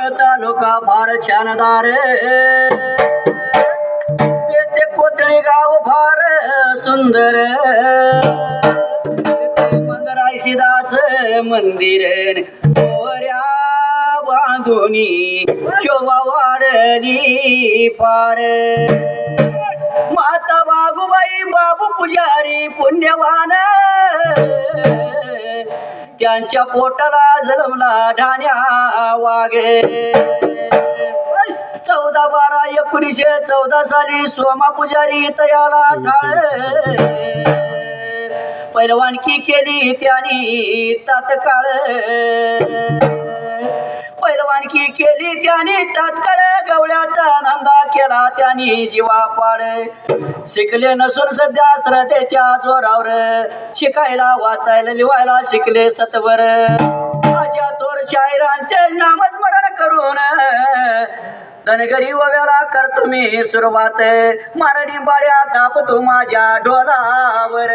तालुका फार छानदार. येथे कोथळी गाव फार सुंदर. मंगराशिदाच मंदिर. मोऱ्या बांधुनी शोभा वाढली फार माता बागुबाई बाबू पुजारी पुण्यवान. त्यांच्या पोटाला जलमला ढाण्या वागे. चौदा बारा एकोणीसशे चौदा साली सोमा पुजारी तयाला ठाळ पैलवानकी केली त्यांनी तात्काळ. पैलवानकी केली त्याने तात्काळ गवळ्याचा धंदा केला त्यांनी जीवा पाड शिकले नसून सध्या श्रद्धेच्या जोरावर. शिकायला वाचायला लिवायला शिकले सत्वर. अशा तोर शायरांचे नामस्मरण करून धनगरी वव्याला करतो मी सुरुवात. मारणी बाड्या तापतो माझ्या ढोलावर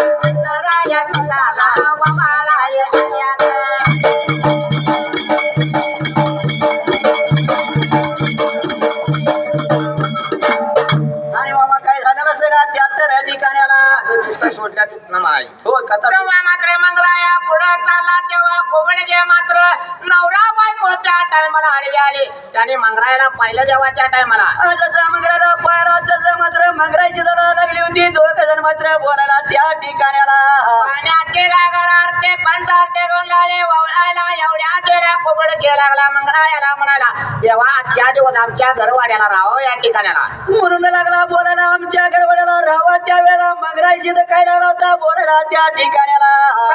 टायमाला आडवी आले. त्याने मंगरायला पाहिलं जेव्हा त्या टायमाला जसं मंगराला पायला तसं मात्र मंगराची दला लागली होती. दोघ जण मात्र बोलायला त्या ठिकाण्याला पाण्याचे गागरार ते पंचार ते गोंधळाले वळायला एवढ्या जोऱ्या कोबड घे लागला. मंगरायाला म्हणाला तेव्हा आजच्या दिवस आमच्या घरवाड्याला राहावं या ठिकाणाला म्हणून लागला बोलायला आमच्या गडबड्याला राहावा त्यावेळेला मंगराची तर काय लागला होता? बोलायला त्या ठिकाण्याला. योगा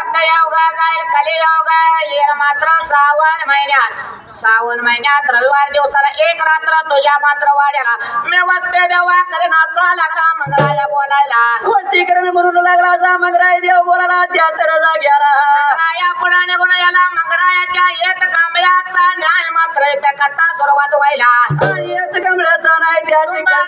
जाईल खाली योगा येईल मात्र श्रावण महिन्यात. श्रावण महिन्यात रविवार दिवसाला एक रात्र तुझ्या मात्र वाड्याला. मी वसते देवा करीन असा लागला मंगराया बोलायला. वस्तीकरण म्हणून लागला असा मंगराय देव बोलायला त्या तर जाग्याला. मंगराया पुढे गुण याला मंगरायाच्या येत कांबळ्याचा न्याय मात्र त्या कथा सुरुवात व्हायला. येत कमळाचा नाही त्या ठिकाणी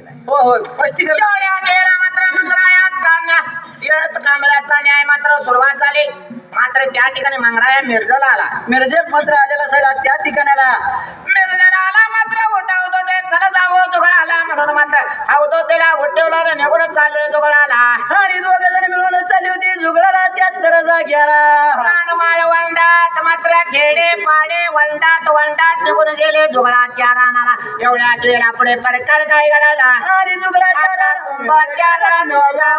नाही. हो हो स्पष्टीकरण. एवढ्या वेळेला मात्र मंगरायात कान्या येत कांबळ्याचा न्याय मात्र सुरुवात झाली. मात्र त्या ठिकाणी मंगराया मिरजला आला. मिरजेत मात्र आलेला असेल त्या ठिकाणाला मिरजला आला मात्र उठावतो ते चल जावं दुगळा आला म्हणून मात्र हावतो त्याला उठवला रे निघूनच चालले दुगळाला आणि दोघ जण मिळून चालली होती जुगडाला त्यात दरजा मात्र खेडे पाडे वंडात वंडात निघून गेले दुगळाच्या रानाला एवढ्याच वेळा पुढे परकार काय घडाला रानात कुंभाच्या रानाला